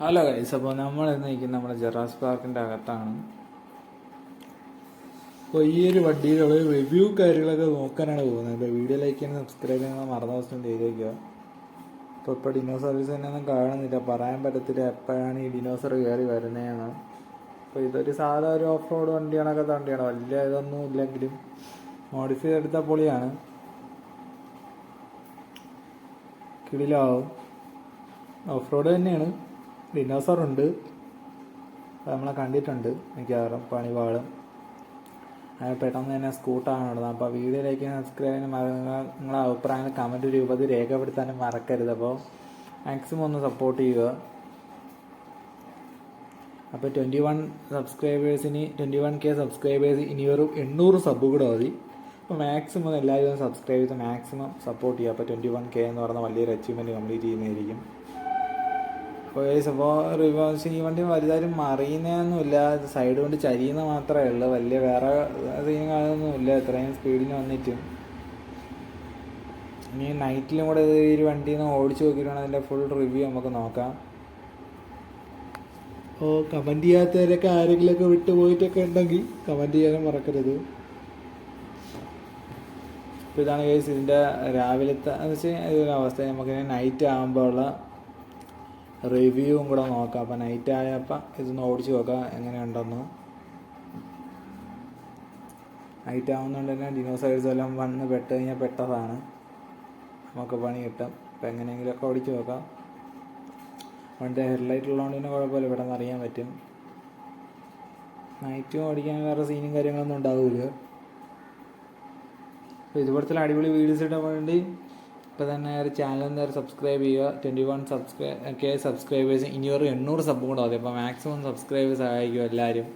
Hello guys അപ്പോൾ നമ്മൾ ഇന്ന് നിൽക്കുന്നത് നമ്മുടെ ജെറാസ് പാർക്കിന്റെ അകത്താണ്. അപ്പോൾ ഈ ഒരു വണ്ടിയിലുള്ള റിവ്യൂ കാര്യങ്ങളൊക്കെ നോക്കാനാണ് പോകുന്നത്. അപ്പോൾ വീഡിയോ ലൈക്ക് ചെയ്യാൻ സബ്സ്ക്രൈബ് ചെയ്യാൻ മറന്ന ദിവസം ചെയ്തേക്കുക. അപ്പോൾ ഇപ്പോൾ ഡിനോ സർവീസ് തന്നെ ഒന്നും കാണുന്നില്ല. പറയാൻ പറ്റത്തില്ല എപ്പോഴാണ് ഈ ഡിനോസർ കയറി വരുന്നതെന്ന്. അപ്പോൾ ഇതൊരു സാധാ ഒരു ഓഫ് റോഡ് വണ്ടിയാണൊക്കെ വണ്ടിയാണ്? വലിയ ഇതൊന്നും ഇല്ലെങ്കിലും മോഡിഫൈ എടുത്ത പൊളിയാണ്. കിടിലാവും. ഓഫ് റോഡ് തന്നെയാണ്. അത് നമ്മളെ കണ്ടിട്ടുണ്ട് മിക്കവാറും പണിപാടും പെട്ടെന്ന് തന്നെ സ്കൂട്ടാണ് ഉള്ളത് അപ്പോൾ വീഡിയോയിലേക്ക് സബ്സ്ക്രൈബ് ചെയ്യാനും മറ- നിങ്ങളെ അഭിപ്രായങ്ങൾ കമന്റ് രൂപത്തിൽ രേഖപ്പെടുത്താനും മറക്കരുത്. അപ്പോൾ മാക്സിമം ഒന്ന് സപ്പോർട്ട് ചെയ്യുക. അപ്പോൾ ട്വന്റി വൺ സബ്സ്ക്രൈബേഴ്സിന് ട്വന്റി വൺ കെ സബ്സ്ക്രൈബേഴ്സ് ഇനി ഒരു എണ്ണൂറ് സബ് കൂടെ മതി. അപ്പോൾ മാക്സിമം എല്ലാവരും സബ്സ്ക്രൈബ് ചെയ്ത് മാക്സിമം സപ്പോർട്ട് ചെയ്യുക. അപ്പോൾ ട്വന്റി വൺ കെ എന്ന് പറയുന്ന വലിയൊരു അച്ചീവ്മെന്റ് കംപ്ലീറ്റ് ചെയ്യുന്നതായിരിക്കും. അപ്പോൾ അപ്പോൾ റിവേഴ്സ് ഈ വണ്ടി വലുതായാലും മറിയുന്നതൊന്നുമില്ല. സൈഡ് കൊണ്ട് ചരിയുന്ന മാത്രമേ ഉള്ളൂ. വലിയ വേറെ സീനുകളൊന്നുമില്ല ഇത്രയും സ്പീഡിന് വന്നിട്ടും. ഇനി നൈറ്റിലും കൂടെ ഈ ഒരു വണ്ടിയിൽ നിന്ന് ഓടിച്ചു നോക്കിയിട്ടാണ് അതിന്റെ ഫുൾ റിവ്യൂ നമുക്ക് നോക്കാം. ഓ കമന്റ് ചെയ്യാത്തവരൊക്കെ ആരെങ്കിലുമൊക്കെ വിട്ടുപോയിട്ടൊക്കെ ഉണ്ടെങ്കിൽ കമന്റ് ചെയ്യാനും മറക്കരുത്. അപ്പോൾ ഇതാണ് കേസ് ഇതിന്റെ രാവിലത്തെ എന്ന് വെച്ചാൽ ഇതൊരു അവസ്ഥ. നമുക്ക് നൈറ്റ് ആകുമ്പോൾ ഉള്ള റിവ്യൂവും കൂടെ നോക്കാം. അപ്പം നൈറ്റ് ആയപ്പോൾ ഇതൊന്ന് ഓടിച്ച് നോക്കാം എങ്ങനെയുണ്ടെന്ന്. നൈറ്റ് ആവുന്നതുകൊണ്ട് തന്നെ ഡിനോസൈഡ്സ് എല്ലാം വന്ന് പെട്ട് കഴിഞ്ഞാൽ പെട്ടതാണ്. നമുക്ക് പണി കിട്ടും. അപ്പം എങ്ങനെയെങ്കിലുമൊക്കെ ഓടിച്ച് നോക്കാം. വണ്ടി ഹെഡ്ലൈറ്റ് ഉള്ളതുകൊണ്ട് തന്നെ കുഴപ്പമില്ല. പെട്ടെന്ന് അറിയാൻ പറ്റും. നൈറ്റും ഓടിക്കാൻ വേറെ സീനും കാര്യങ്ങളൊന്നും ഉണ്ടാവില്ല അപ്പോൾ ഇതുപോലത്തെ അടിപൊളി വീഡിയോസ് ഇടാൻ വേണ്ടി ഇപ്പോൾ തന്നെ ഒരു ചാനൽ നേരെ സബ്സ്ക്രൈബ് ചെയ്യുക. Twenty one subscribe K subscribers ഇനി ഒരു എണ്ണൂറ് സബ് കൂടെ മതി. അപ്പോൾ മാക്സിമം സബ്സ്ക്രൈബേഴ്സ് സഹായിക്കും എല്ലാവരും